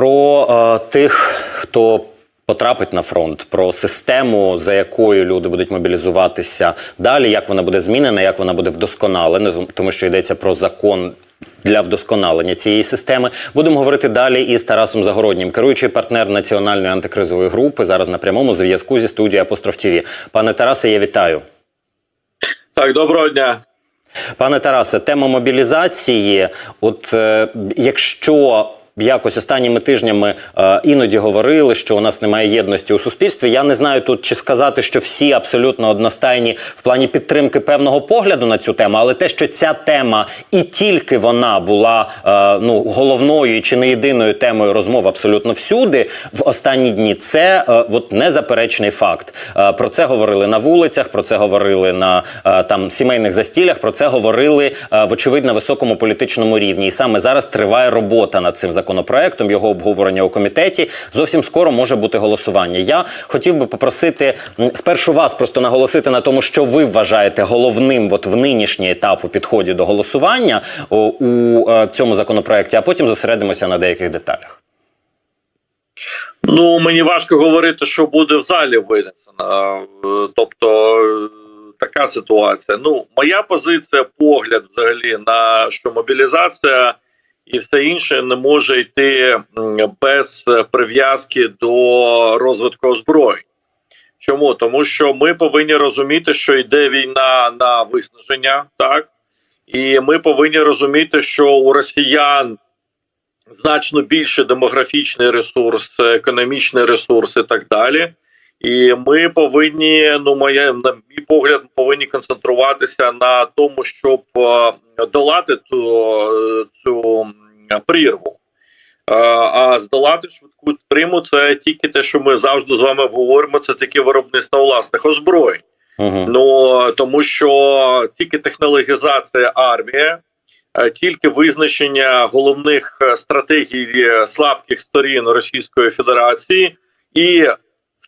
Про е, тих, хто потрапить на фронт, про систему, за якою люди будуть мобілізуватися далі, як вона буде змінена, як вона буде вдосконалена, тому що йдеться про закон. Для вдосконалення цієї системи будемо говорити далі із Тарасом Загороднім, керуючий партнер національної антикризової групи. Зараз на прямому зв'язку зі студією Апостроф ТВ. Пане Тарасе, я вітаю. Так, доброго дня. Пане Тарасе, тема мобілізації. От е, якщо якось останніми тижнями е, іноді говорили, що у нас немає єдності у суспільстві, я не знаю тут чи сказати, що всі абсолютно одностайні в плані підтримки певного погляду на цю тему, але те, що ця тема і тільки вона була е, ну головною чи не єдиною темою розмов абсолютно всюди в останні дні, це е, от незаперечний факт. Е, про це говорили на вулицях, про це говорили на е, там сімейних застілях. Про це говорили е, вочевидь на високому політичному рівні. І саме зараз триває робота над цим законопроектом, його обговорення у комітеті. Зовсім скоро може бути голосування. Я хотів би попросити спершу вас просто наголосити на тому, що ви вважаєте головним от в нинішній етап у підході до голосування о, у е, цьому законопроекті, а потім зосередимося на деяких деталях. Ну мені важко говорити, що буде в залі винесено. Е, Тобто така ситуація. Ну, моя позиція, погляд взагалі на що мобілізація і все інше не може йти без прив'язки до розвитку озброєнь. Чому? Тому що ми повинні розуміти, що йде війна на виснаження, так і ми повинні розуміти, що у росіян значно більше демографічний ресурс, економічний ресурс і так далі. І ми повинні, ну моє на мій погляд, повинні концентруватися на тому, щоб е, долати ту, цю прірву. Е, А здолати швидку приму це тільки те, що ми завжди з вами говоримо. Це тільки виробництво власних озброєнь. Угу. Ну тому що тільки технологізація армії, е, тільки визначення головних стратегій слабких сторін Російської Федерації, і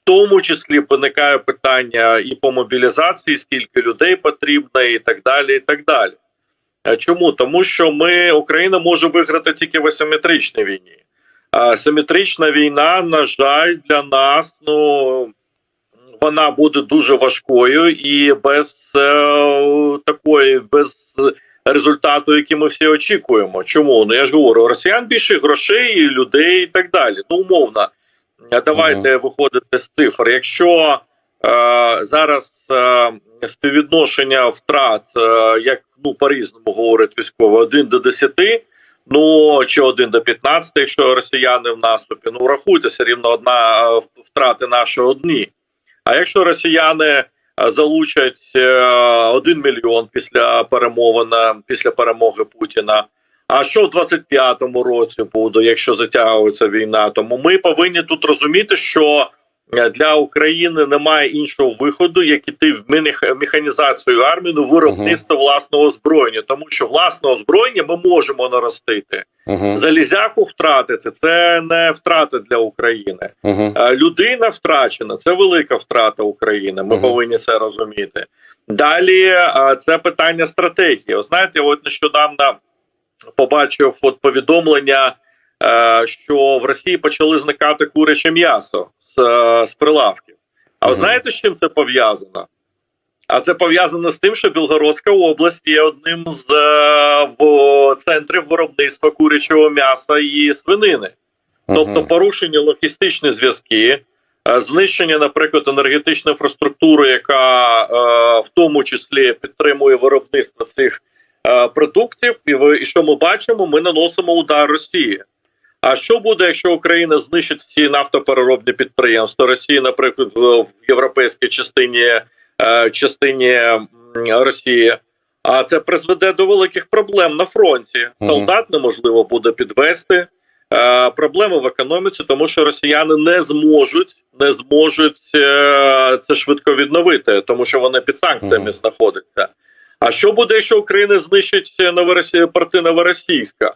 тому числі виникає питання і по мобілізації, скільки людей потрібно, і так далі. і так далі. Е, Чому? Тому що ми Україна може виграти тільки в асиметричній війні. Симетрична війна, на жаль, для нас ну вона буде дуже важкою і без е, такої, без результату, який ми всі очікуємо. Чому? Ну я ж говорю, росіян більше грошей, людей і так далі. Ну, умовно, Е, давайте виходити з цифр. Якщо е, зараз е, співвідношення втрат, е, як ну по-різному говорять військові, 1 до 10, Ну чи 1 до 15, якщо росіяни в наступі, ну рахуйте, все рівно одна е, втрати наші одні. А якщо росіяни е, залучать е, 1 мільйон після перемовин, після перемоги Путіна. А що в 25-му році буде, якщо затягується війна? Тому ми повинні тут розуміти, що е, для України немає іншого виходу, як іти в механізацію армії, ну, виробництво власного озброєння, тому що власне озброєння ми можемо наростити. Угу. Залізяку втратити це не втрата для України. Угу. Е, Людина втрачена, це велика втрата України. Ми Мгм. повинні це розуміти. Далі е, це питання стратегії. От знаєте, от нещодавно побачив от повідомлення, е, що в Росії почали зникати куряче м'ясо з, е, з прилавків. А ви знаєте, з чим це пов'язано? А це пов'язано з тим, що Білгородська область є одним з е, в центрів виробництва курячого м'яса і свинини. Тобто порушені логістичні зв'язки, е, знищення, наприклад, енергетичної інфраструктури, яка е, в тому числі підтримує виробництво цих продуктів, і що ми бачимо, ми наносимо удар Росії. А що буде, якщо Україна знищить всі нафтопереробні підприємства Росії, наприклад, в, в європейській частині е, частині Росії? А це призведе до великих проблем на фронті. Солдат неможливо буде підвести. Е, проблеми в економіці, тому що росіяни не зможуть не зможуть е, це швидко відновити, тому що вони під санкціями знаходяться. А що буде, якщо Україна знищить Новоросі... порти Новоросійська?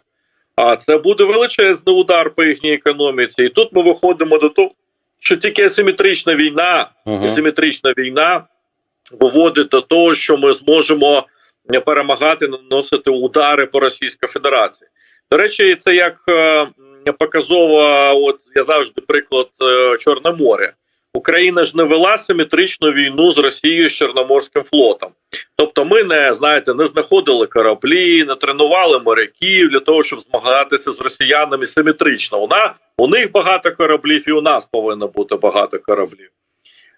А це буде величезний удар по їхній економіці. І тут ми виходимо до того, що тільки асиметрична війна, асиметрична війна виводить до того, що ми зможемо перемагати, наносити удари по Російській Федерації. До речі, це як е, показова. От я завжди приклад е, Чорне море. Україна ж не вела симетричну війну з Росією з Чорноморським флотом. Тобто, ми не знаєте, не знаходили кораблі, не тренували моряків для того, щоб змагатися з росіянами симетрично. Вона у них багато кораблів, і у нас повинно бути багато кораблів.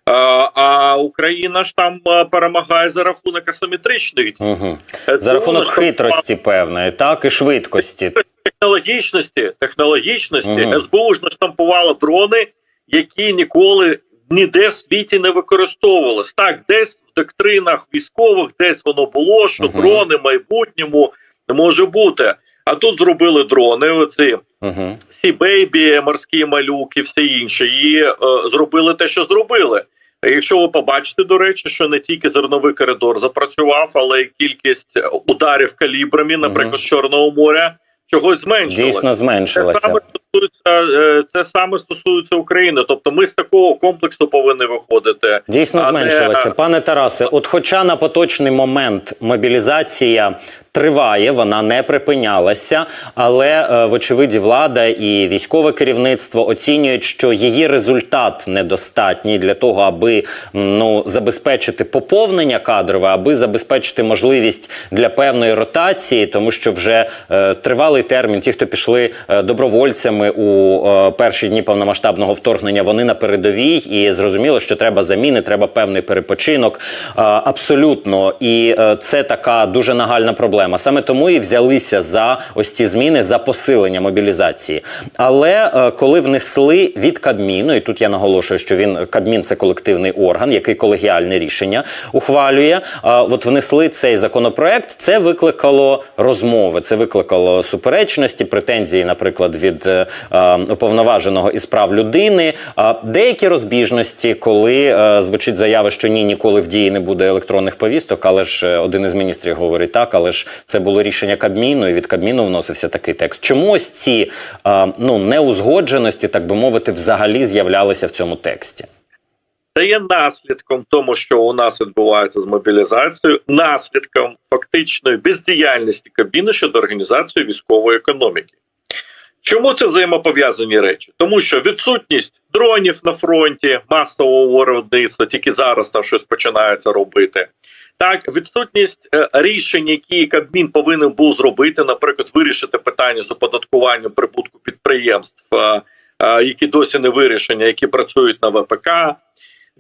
А, Україна ж там перемагає за рахунок асиметричних дій. Угу. Е, За рахунок хитрості певної, так, і швидкості. технологічності, технологічності Мгм. СБУ ж наштампувала дрони, які ніколи ніде в світі не використовувалися. Так, десь в доктринах військових, десь воно було, що Мгм. дрони в майбутньому може бути. А тут зробили дрони, оці Угу. Сі Бейбі, морські малюк і все інше, і е, зробили те, що зробили. Якщо ви побачите, до речі, що не тільки зерновий коридор запрацював, але й кількість ударів калібрами, наприклад, з Чорного моря, чогось зменшилася. Дійсно Це зменшилася. саме стосується е, це саме стосується України. Тобто, ми з такого комплексу повинні виходити. Дійсно А не-. Пане Тарасе, от хоча на поточний момент мобілізація триває, вона не припинялася, але е, вочевиді влада і військове керівництво оцінюють, що її результат недостатній для того, аби ну забезпечити поповнення кадрове, аби забезпечити можливість для певної ротації, тому що вже е, тривалий термін. Ті, хто пішли е, добровольцями у е, перші дні повномасштабного вторгнення, вони на передовій, і зрозуміло, що треба заміни, треба певний перепочинок. Е, абсолютно, і е, це така дуже нагальна проблема. Саме тому і взялися за ось ці зміни за посилення мобілізації. Але коли внесли від Кабміну, і тут я наголошую, що він Кабмін це колективний орган, який колегіальне рішення ухвалює. от внесли цей законопроект. Це викликало розмови, це викликало суперечності, претензії, наприклад, від уповноваженого із прав людини. Деякі розбіжності, коли е, звучить заява, що ні, ніколи в дії не буде електронних повісток, але ж е, один із міністрів говорить так, але ж це було рішення Кабміну, і від Кабміну вносився такий текст. Чому ось ці е, ну неузгодженості, так би мовити, взагалі з'являлися в цьому тексті? Це є наслідком тому, що у нас відбувається з мобілізацією, наслідком фактичної бездіяльності Кабміну щодо організації військової економіки. Чому це взаємопов'язані речі? Тому що відсутність дронів на фронті масового виробництва, тільки зараз там щось починається робити. Так, відсутність е, рішень, які Кабмін повинен був зробити, наприклад, вирішити питання з оподаткуванням прибутку підприємств, е, е, які досі не вирішені, які працюють на ВПК.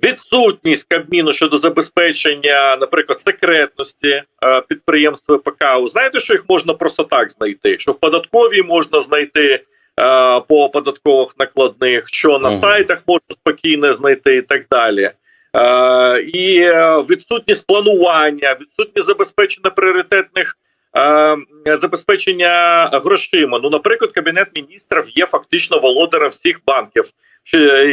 Відсутність Кабміну щодо забезпечення, наприклад, секретності е, підприємств ВПК. Знаєте, що їх можна просто так знайти? Що в податковій можна знайти е, по податкових накладних, що на сайтах можна спокійно знайти і так далі. Е, і відсутність планування, відсутність забезпечення пріоритетних забезпечення грошима. Ну, наприклад, кабінет міністрів є фактично володарем всіх банків, е,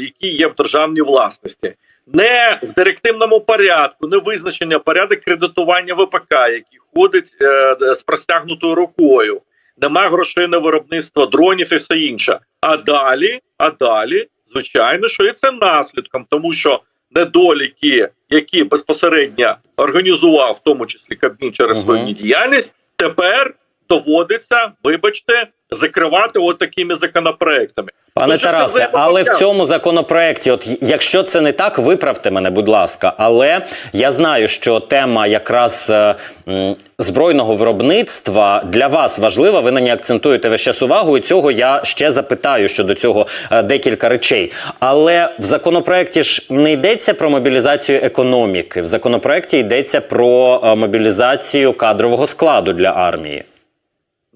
які є в державній власності. Не в директивному порядку, не визначення порядок кредитування ВПК, який ходить е, з простягнутою рукою. Нема грошей на виробництво дронів і все інше. А далі, а далі, звичайно, що і це наслідком, тому що недоліки, які безпосередньо організував, в тому числі Кабмін через свою діяльність, тепер доводиться, вибачте, закривати от такими законопроектами. Пане все Тарасе, але в цьому законопроекті, от якщо це не так, виправте мене, будь ласка. Але я знаю, що тема якраз е, м, збройного виробництва для вас важлива. Ви на ній акцентуєте весь час увагу, і цього я ще запитаю щодо цього е, декілька речей. Але в законопроекті ж не йдеться про мобілізацію економіки. В законопроекті йдеться про е, мобілізацію кадрового складу для армії.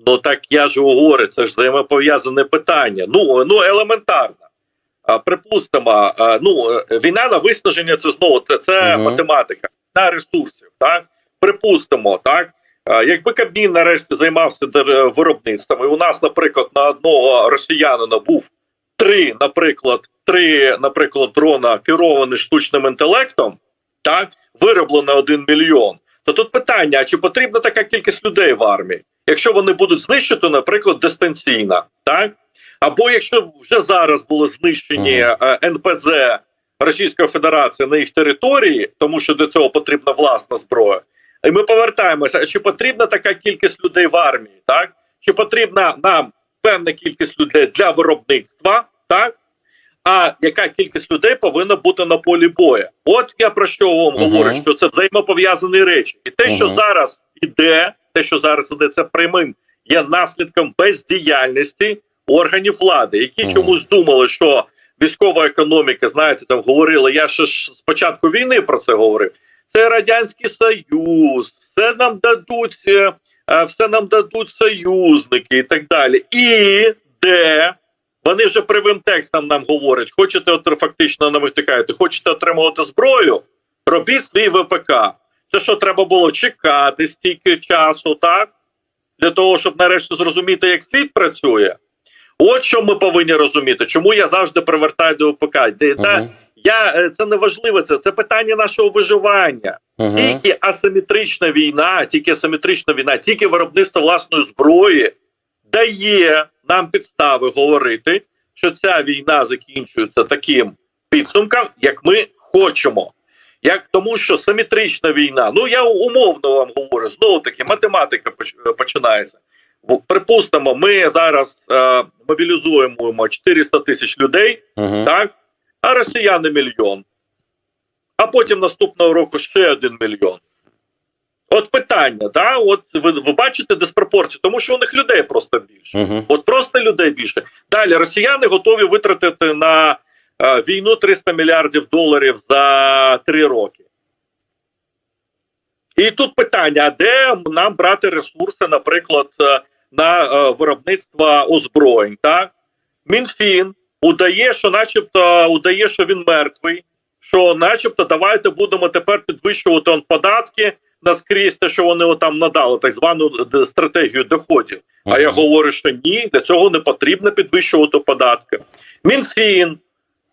Ну так я ж говорю, це ж взаємопов'язане питання. Ну ну елементарно. А, припустимо, а, ну війна на виснаження це знову це, це Мгм. математика на ресурсів. Так припустимо, так а, якби Кабмін нарешті займався виробництвом, і у нас, наприклад, на одного росіянина був три, наприклад, три, наприклад, дрона керовані штучним інтелектом, так вироблено один мільйон. То тут питання: а чи потрібна така кількість людей в армії? Якщо вони будуть знищити, наприклад, дистанційно, так або якщо вже зараз були знищені е, НПЗ Російської Федерації на їх території, тому що до цього потрібна власна зброя, і ми повертаємося. Чи потрібна така кількість людей в армії? Так чи потрібна нам певна кількість людей для виробництва, так? А яка кількість людей повинна бути на полі бою? От я про що вам Мгм. говорю, що це взаємопов'язані речі, і те, що Мгм. зараз іде, те, що зараз іде, це прямим є наслідком бездіяльності органів влади, які Мгм. чомусь думали, що військова економіка, знаєте, там говорили. Я ще ж з початку війни про це говорив. Це радянський союз, все нам дадуть, е, е, все нам дадуть союзники і так далі. І де вони вже привим текстом нам говорять: хочете от фактично нам витикаєте, хочете отримувати зброю, робіть свій ВПК. Це що треба було чекати стільки часу, так? Для того, щоб нарешті зрозуміти, як світ працює. От що ми повинні розуміти, чому я завжди привертаю до ВПК. Де, та, я, е, це не важливо, це, це питання нашого виживання. Мгм. Тільки асиметрична війна, тільки асиметрична війна, тільки виробництво власної зброї дає нам підстави говорити, що ця війна закінчується таким підсумком, як ми хочемо. Як тому, що симетрична війна, ну я умовно вам говорю, знову таки математика починається. Припустимо, ми зараз е, мобілізуємо 400 тисяч людей, Мгм. так? А росіяни мільйон. А потім наступного року ще один мільйон. От питання, да? От ви, ви бачите диспропорцію, тому що у них людей просто більше. Мгм. От просто людей більше. Далі росіяни готові витратити на е, війну 300 мільярдів доларів за три роки. І тут питання: а де нам брати ресурси, наприклад, е, на е, виробництво озброєнь? Так? Мінфін удає, що начебто удає, що він мертвий, що начебто давайте будемо тепер підвищувати он, податки наскрізь те, що вони там надали, так звану стратегію доходів. А я говорю, що ні, для цього не потрібно підвищувати податки. Мінфін,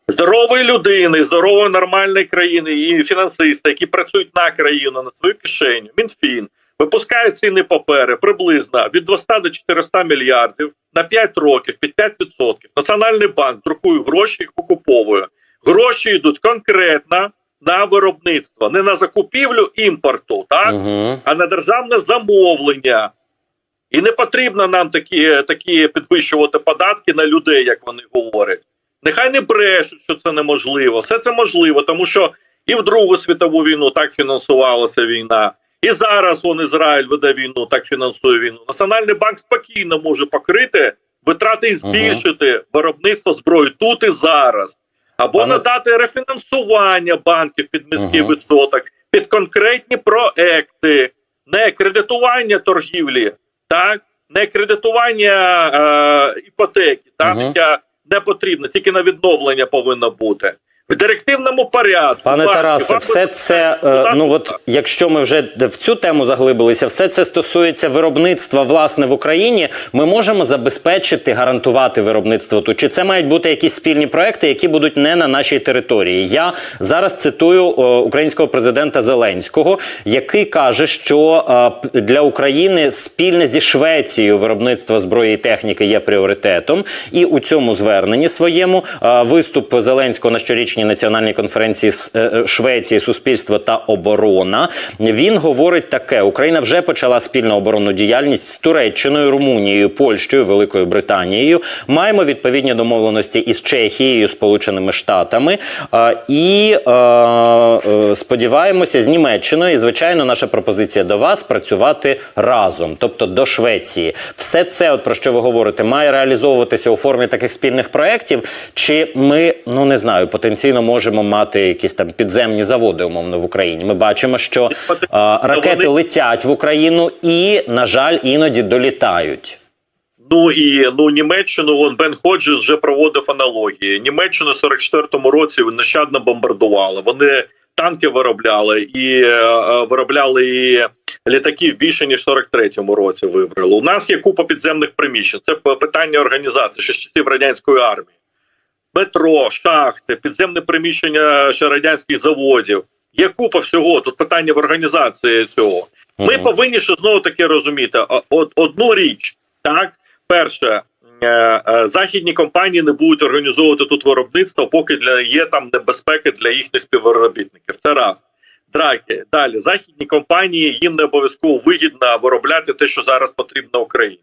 здорової людини, здорової нормальної країни і фінансисти, які працюють на країну, на свою кишеню. Мінфін випускає ціни папери приблизно від 200 до 400 мільярдів на 5 років під 5%. Національний банк друкує гроші, їх покуповує. Гроші йдуть конкретно на виробництво, не на закупівлю імпорту, так? Мгм. а на державне замовлення. І не потрібно нам такі, такі підвищувати податки на людей, як вони говорять. Нехай не брешуть, що це неможливо. Все це можливо, тому що і в Другу світову війну так фінансувалася війна, і зараз он Ізраїль веде війну, так фінансує війну. Національний банк спокійно може покрити витрати і збільшити виробництво зброї тут і зараз. Або Пане- надати рефінансування банків під низький Мгм. відсоток, під конкретні проекти, не кредитування торгівлі, так, не кредитування е, іпотеки, так, Мгм. яке не потрібно, тільки на відновлення повинно бути. В директивному порядку. Пане банки, Тарасе, вам все це е, ну от якщо ми вже в цю тему заглибилися, все це стосується виробництва власне в Україні. Ми можемо забезпечити, гарантувати виробництво тут. Чи це мають бути якісь спільні проекти, які будуть не на нашій території? Я зараз цитую е, українського президента Зеленського, який каже, що е, для України спільне зі Швецією виробництво зброї і техніки є пріоритетом. І у цьому зверненні своєму е, виступ Зеленського на щорічній національній конференції е, е, Швеції, суспільство та оборона. Він говорить таке: Україна вже почала спільну оборонну діяльність з Туреччиною, Румунією, Польщею, Великою Британією. Маємо відповідні домовленості із Чехією, Сполученими Штатами і е, сподіваємося з Німеччиною. І звичайно, наша пропозиція до вас працювати разом, тобто до Швеції. Все це, от про що ви говорите, має реалізовуватися у формі таких спільних проєктів. Чи ми ну не знаю, потенційно можемо мати якісь там підземні заводи, умовно в Україні? Ми бачимо, що е, ракети Вони- летять в Україну і, на жаль, іноді долітають. Ну і ну Німеччину вон Бен Ходжес вже проводив аналогії. Німеччину в 44-му році нещадно бомбардували. Вони танки виробляли і е, е, виробляли і літаків більше ніж в 43-му році. Вибрали. У нас є купа підземних приміщень. Це питання організації ще з часів радянської армії. Метро, шахти, підземне приміщення ще радянських заводів. Є купа всього. Тут питання в організації цього. Ми Мгм. повинні ще знову таки розуміти одну річ. Так, перше, е, е, західні компанії не будуть організовувати тут виробництво, поки для є там небезпеки для їхніх співробітників. Це раз. Драки. Далі західні компанії їм не обов'язково вигідно виробляти те, що зараз потрібно Україні.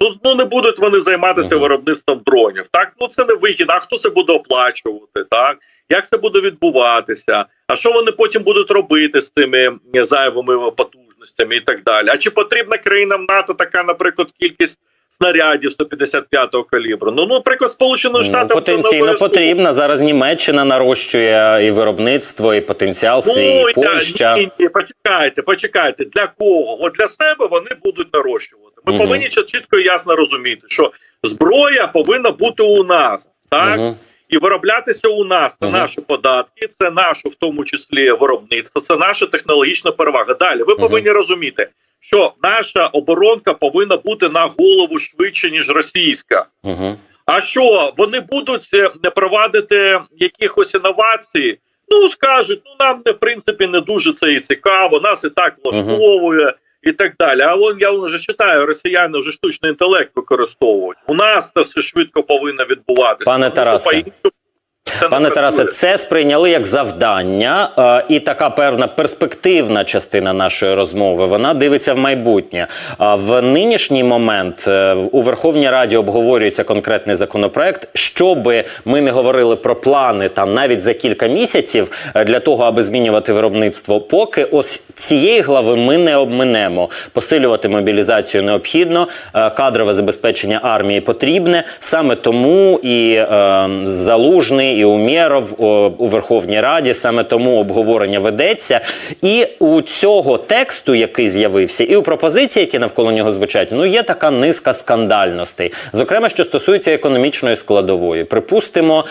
Ну ну не будуть вони займатися виробництвом дронів. Так ну це не вигідно. А хто це буде оплачувати? Так як це буде відбуватися? А що вони потім будуть робити з цими зайвими потужностями і так далі? А чи потрібна країнам НАТО така, наприклад, кількість снарядів 155-го калібру? Ну, ну, наприклад, Сполученим Ну, Штатам потенційно потрібно. Зараз Німеччина нарощує і виробництво, і потенціал свій, Ну, і Польща. ні, ні, почекайте, почекайте. Для кого? От для себе вони будуть нарощувати. Ми Мгм. повинні чітко і ясно розуміти, що зброя повинна бути у нас, так Мгм. і вироблятися у нас. Це Мгм. наші податки, це наше, в тому числі, виробництво, це наша технологічна перевага. Далі ви повинні розуміти, що наша оборонка повинна бути на голову швидше ніж російська. Мгм. А що вони будуть е, не провадити якихось інновацій? Ну скажуть, ну нам не в принципі не дуже це і цікаво, нас і так влаштовує. І так далі. А вон я вже читаю, росіяни вже штучний інтелект використовують. У нас це все швидко повинно відбуватися. Пане Тарасе, це Пане Тарасе, це сприйняли як завдання, е, і така певна перспективна частина нашої розмови. Вона дивиться в майбутнє. А в нинішній момент е, у Верховній Раді обговорюється конкретний законопроект. Щоби ми не говорили про плани там навіть за кілька місяців е, для того, аби змінювати виробництво, поки ось цієї глави ми не обминемо. Посилювати мобілізацію необхідно, е, кадрове забезпечення армії потрібне. Саме тому і е, залужний, і Умєров у Верховній Раді саме тому обговорення ведеться. І у цього тексту, який з'явився, і у пропозиції, які навколо нього звучать, ну є така низка скандальностей, зокрема, що стосується економічної складової. Припустимо,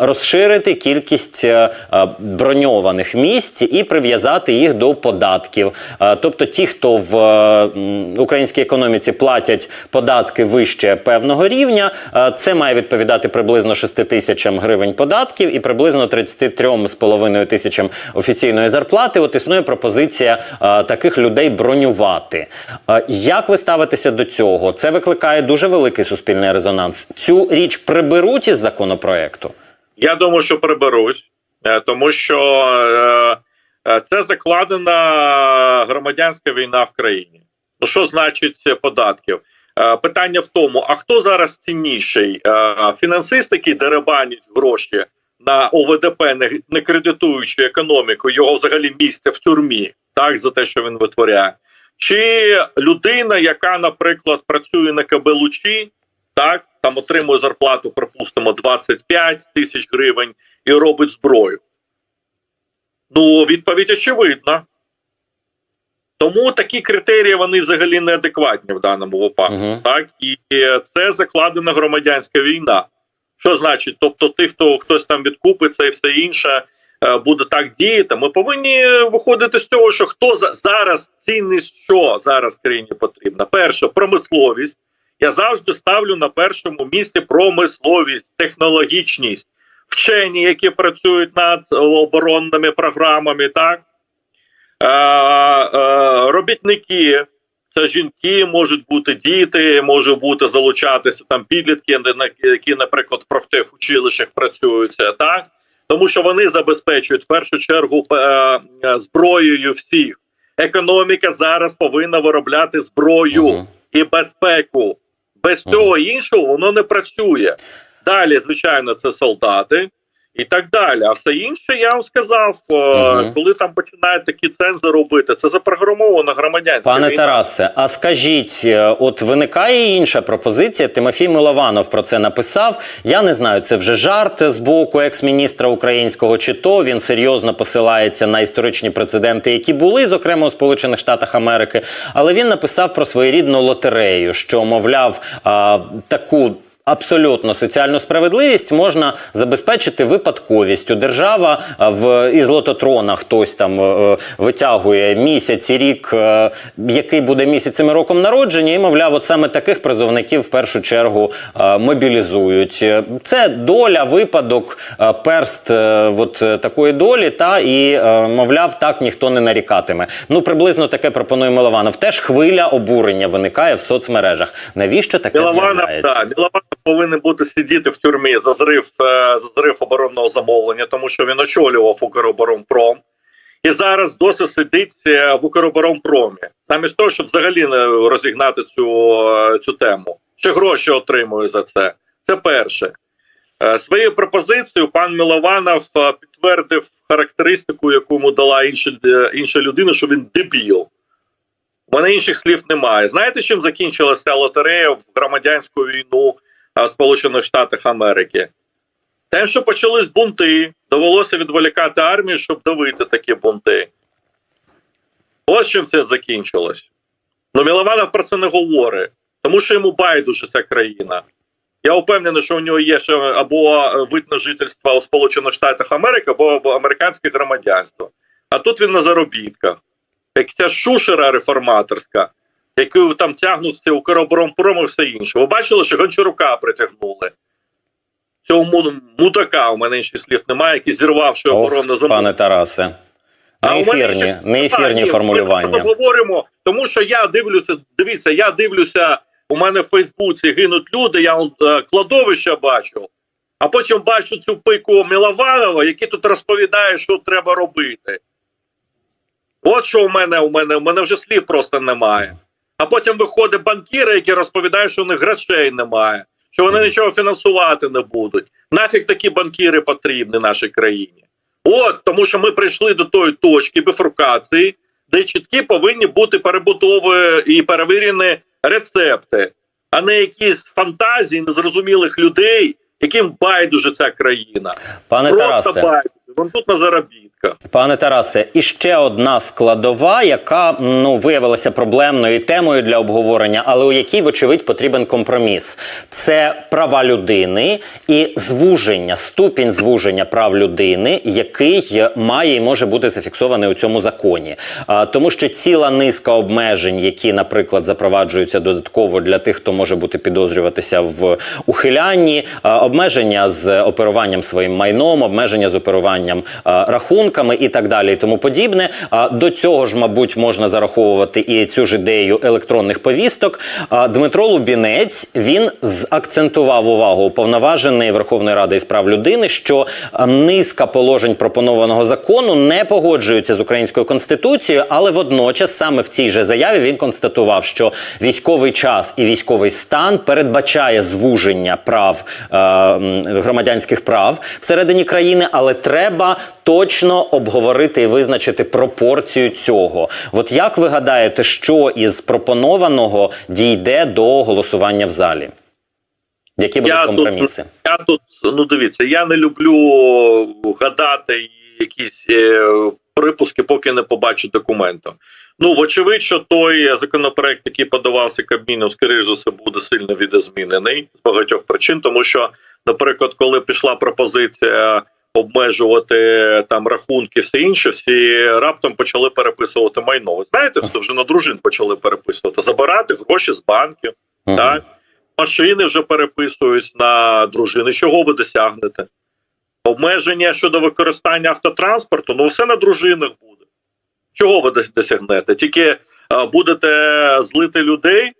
розширити кількість е, е, броньованих місць і прив'язати їх до податків. Е, Тобто, ті, хто в українській економіці платять податки вище певного рівня, це має відповідати приблизно 6 тисячам гривень податків і приблизно 33,5 тисячам офіційної зарплати. От існує пропозиція е, таких людей бронювати. Е, Як ви ставитеся до цього? Це викликає дуже великий суспільний резонанс. Цю річ приберуть із законопроекту. Я думаю, що приберуть, е, тому що це закладена громадянська війна в країні. Ну що значить податків? Е, Питання в тому: а хто зараз цінніший? Е, Фінансист, який деребанить гроші на ОВДП, не, кредитуючи економіку, його взагалі місце в тюрмі, так за те, що він витворяє, чи людина, яка, наприклад, працює на КБ-Лучі, так там отримує зарплату, припустимо, 25 тисяч гривень і робить зброю. Ну, відповідь очевидна. Тому такі критерії вони взагалі неадекватні в даному випадку. Мгм. Так і це закладена громадянська війна. Що значить? Тобто, ти, хто хтось там відкупиться і все інше е, буде так діяти. Ми повинні виходити з цього, що хто за зараз цінність, що зараз країні потрібна. Перше, промисловість. Я завжди ставлю на першому місці промисловість, технологічність, вчені, які працюють над оборонними програмами, так робітники. Це жінки, можуть бути діти, може бути залучатися там підлітки, які, наприклад, в профтехучилищах працюються, так тому що вони забезпечують в першу чергу е, е, зброєю всіх. Економіка зараз повинна виробляти зброю Мгм. і безпеку. Без цього іншого воно не працює. Далі, звичайно, це солдати і так далі. А все інше, я вам сказав, Мгм. коли там починають такі цензи робити, це запрограмовано громадянська Пане війна. Тарасе, а скажіть, е, от виникає інша пропозиція. Тимофій Милованов про це написав. Я не знаю, це вже жарт з боку екс-міністра українського, чи то він серйозно посилається на історичні прецеденти, які були, зокрема у Сполучених Штатах Америки. Але він написав про своєрідну лотерею, що мовляв таку. Абсолютно соціальну справедливість можна забезпечити випадковістю. Держава в із лототрона хтось там е, е, витягує місяць і рік, е, який буде місяцем і роком народження, і мовляв, от саме таких призовників в першу чергу е, мобілізують. Е, Це доля, випадок, е, перст е, от е, такої долі, та і е, мовляв, так ніхто не нарікатиме. Ну приблизно таке пропонує Милованов. Теж хвиля обурення виникає в соцмережах. Навіщо таке з'являється? Повинен бути сидіти в тюрмі за зрив, е, за зрив оборонного замовлення, тому що він очолював Укроборонпром. І зараз досі сидить е, в Укроборонпромі. Замість того, щоб взагалі не розігнати цю, е, цю тему. Ще гроші отримую за це. Це перше. Своєю пропозицією пан Милованов підтвердив характеристику, яку йому дала інша, інша людина, що він дебіл. У мене інших слів немає. Знаєте, чим закінчилася лотерея в громадянську війну Сполучених Штатах Америки? Тим, що почались бунти, довелося відволікати армію, щоб давити такі бунти. Ось чим це закінчилось. Ну, Мілованов про це не говорить, тому що йому байдуже ця країна. Я впевнений, що у нього є ще або вид на жительство у Сполучених Штатах Америки, або, або американське громадянство. А тут він на заробітках. Як ця шушера реформаторська, яку там тягнуть у Укроборонпром і все інше. Ви бачили, що Гончарука притягнули. Цього му- мудака, у мене інших слів немає, який зірвав, що оборонне замовлення. пане Тарасе. А Не ефірні, не ефірні ні, формулювання. Ми говоримо, тому що я дивлюся, дивіться, я дивлюся, у мене в Фейсбуці гинуть люди, я е, кладовища бачу, а потім бачу цю пику Мілованова, який тут розповідає, що треба робити. От що у мене, у мене, у мене вже слів просто немає. А потім виходить банкіри, які розповідають, що у них грошей немає, що вони нічого фінансувати не будуть. Нафіг такі банкіри потрібні нашій країні. От тому, що ми прийшли до тої точки бифуркації, де чіткі повинні бути перебудови і перевірені рецепти, а не якісь фантазії незрозумілих людей, яким байдуже ця країна. Пане Просто Тарасе. байдуже. Тут на заробітках. Пане Тарасе, і ще одна складова, яка ну виявилася проблемною темою для обговорення, але у якій, вочевидь, потрібен компроміс. Це права людини і звуження, ступінь звуження прав людини, який має і може бути зафіксований у цьому законі. А, тому що ціла низка обмежень, які, наприклад, запроваджуються додатково для тих, хто може бути підозрюватися в ухилянні, а, обмеження з оперуванням своїм майном, обмеження з оперуванням а, рахунками і так далі, і тому подібне. А до цього ж, мабуть, можна зараховувати і цю ж ідею електронних повісток. Дмитро Лубінець він закцентував увагу уповноважений Верховної Ради із прав людини, що низка положень пропонованого закону не погоджуються з українською конституцією, але водночас саме в цій же заяві він констатував, що військовий час і військовий стан передбачає звуження прав е, громадянських прав всередині країни, але треба точно обговорити і визначити пропорцію цього. От як ви гадаєте, що із пропонованого дійде до голосування в залі? Які будуть Я компроміси? Тут, я тут, ну дивіться, я не люблю гадати якісь е, припуски, поки не побачу документу. Ну, вочевидь, що той законопроект, який подавався Кабміном, скоріш за все, буде сильно відозмінений з багатьох причин, тому що, наприклад, коли пішла пропозиція обмежувати там рахунки, все інше, всі раптом почали переписувати майно. Ви знаєте, що вже на дружин почали переписувати, забирати гроші з банків. Мгм. Так? Машини вже переписують на дружини. Чого ви досягнете? Обмеження щодо використання автотранспорту, ну все на дружинах буде. Чого ви досягнете? Тільки е, будете злити людей,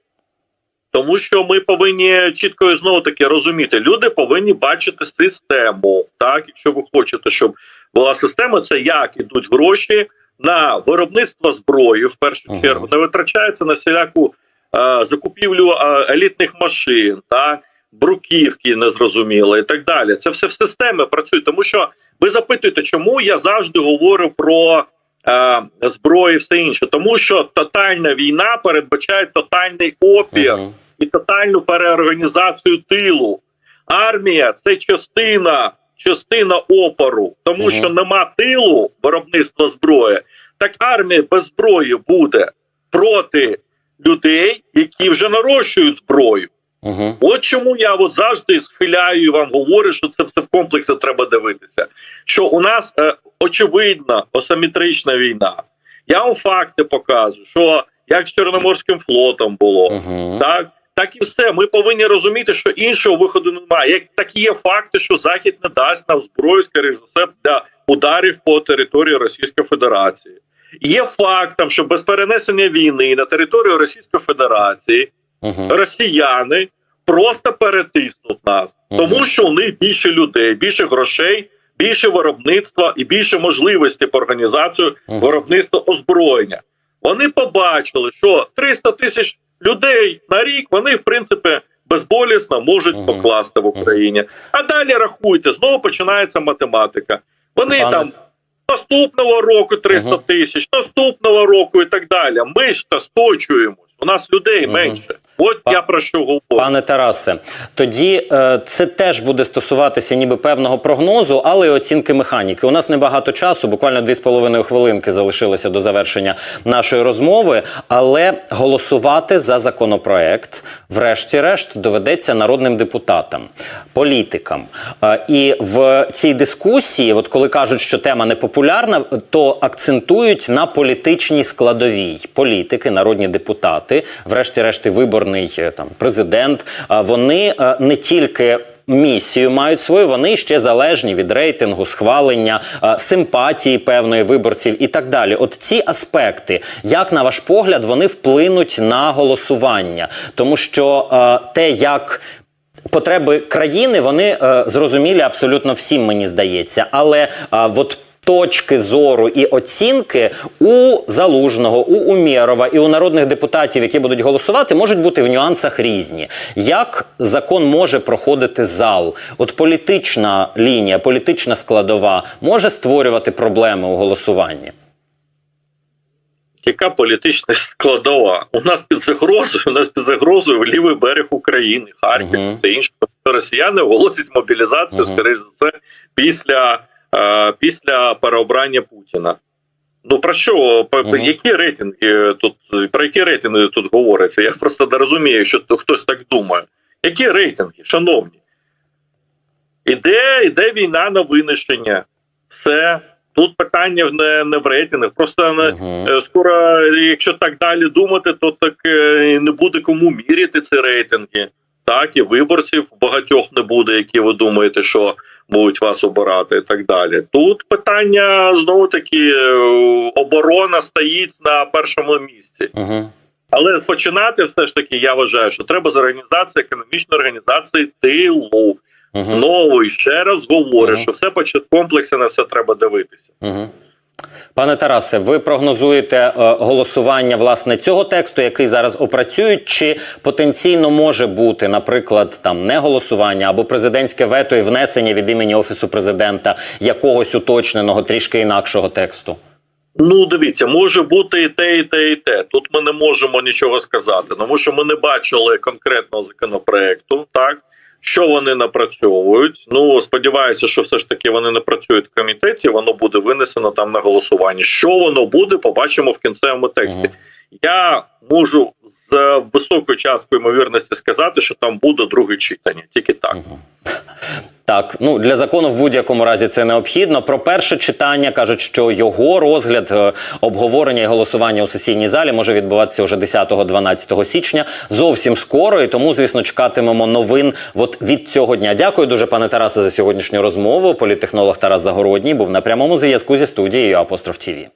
тому що ми повинні чітко і знову таки розуміти, люди повинні бачити систему. Так, якщо ви хочете, щоб була система, це як ідуть гроші на виробництво зброї в першу Ага. чергу, не витрачається на всіляку е, закупівлю е, елітних машин, так, бруківки незрозуміло і так далі. Це все в системі працює. Тому що ви запитуєте, чому я завжди говорю про е, зброю і все інше, тому що тотальна війна передбачає тотальний опір Мгм. І тотальну переорганізацію тилу. Армія це частина, частина опору, тому Мгм. що нема тилу виробництва зброї. Так армія без зброї буде проти людей, які вже нарощують зброю. Мгм. От чому я от завжди схиляю і вам говорю, що це все в комплексі треба дивитися. Що у нас е, очевидна асиметрична війна. Я вам факти показую, що як з Чорноморським флотом було, Мгм. так, так і все. Ми повинні розуміти, що іншого виходу немає. Як такі є факти, що Захід не дасть нам зброю, скоріш за все, для ударів по території Російської Федерації. Є фактом, що без перенесення війни на територію Російської Федерації Мгм. росіяни просто перетиснуть нас, Мгм. тому що у них більше людей, більше грошей, більше виробництва і більше можливостей по організацію виробництва озброєння. Вони побачили, що 300 тисяч людей на рік вони в принципі безболісно можуть покласти в Україні. А далі рахуйте, знову починається математика. Вони Пане- там наступного року 300 Мгм. тисяч, наступного року і так далі. Ми ж та сточуємось. У нас людей менше. От я про що говорю. Пане Тарасе, тоді е, це теж буде стосуватися ніби певного прогнозу, але й оцінки механіки. У нас небагато часу, буквально дві з половиною хвилинки залишилося до завершення нашої розмови. Але голосувати за законопроект, врешті-решт, доведеться народним депутатам, політикам. Е, і в цій дискусії, от коли кажуть, що тема не популярна, то акцентують на політичній складовій. Політики, народні депутати, врешті-решт, і виборний е, там президент. Вони е, не тільки. Місію мають свою, вони ще залежні від рейтингу, схвалення, е, симпатії певної виборців і так далі. От ці аспекти, як на ваш погляд, вони вплинуть на голосування, тому що те, як потреби країни вони зрозумілі абсолютно всім, мені здається. Але от точки зору і оцінки у залужного, у Умєрова і у народних депутатів, які будуть голосувати, можуть бути в нюансах різні. Як закон може проходити зал? От політична лінія, політична складова може створювати проблеми у голосуванні. Яка політична складова? У нас під загрозою, у нас під загрозою лівий берег України, Харків, Мгм. все інше. Росіяни оголосять мобілізацію, Мгм. скоріш за все, після, після переобрання Путіна. Ну про що? По- Мгм. Які рейтинги тут про які рейтинги тут говориться? Я просто не розумію, що хтось так думає. Які рейтинги, шановні? Іде, іде війна на винищення. Все. Тут питання не, не в рейтингах. Просто не. Е, Скоро, якщо так далі думати, то так е, не буде кому міряти ці рейтинги. Так, і виборців багатьох не буде, які ви думаєте, що будуть вас обирати, і так далі. Тут питання знову таки е, оборона стоїть на першому місці. Угу. Але починати все ж таки, я вважаю, що треба з організації економічної організації тилу. Знову і ще раз говорю, угу. що все по комплексі на все треба дивитися. Угу. Пане Тарасе, ви прогнозуєте е, голосування власне цього тексту, який зараз опрацюють, чи потенційно може бути, наприклад, там не голосування або президентське вето і внесення від імені офісу президента якогось уточненого, трішки інакшого тексту? Ну, дивіться, може бути і те, і те, і те. Тут ми не можемо нічого сказати, тому що ми не бачили конкретного законопроекту, так що вони напрацьовують. Ну сподіваюся, що все ж таки вони не працюють в комітеті. Воно буде винесено там на голосування. Що воно буде, побачимо в кінцевому тексті. Мгм. Я можу з високою часткою ймовірності сказати, що там буде друге читання, тільки так. Мгм. Так, ну для закону в будь-якому разі це необхідно. Про перше читання кажуть, що його розгляд, е, обговорення і голосування у сесійній залі може відбуватися уже 10-12 січня. Зовсім скоро, і тому, звісно, чекатимемо новин от від цього дня. Дякую дуже, пане Тарасе, за сьогоднішню розмову. Політтехнолог Тарас Загородній був на прямому зв'язку зі студією Апостроф ТІВІ.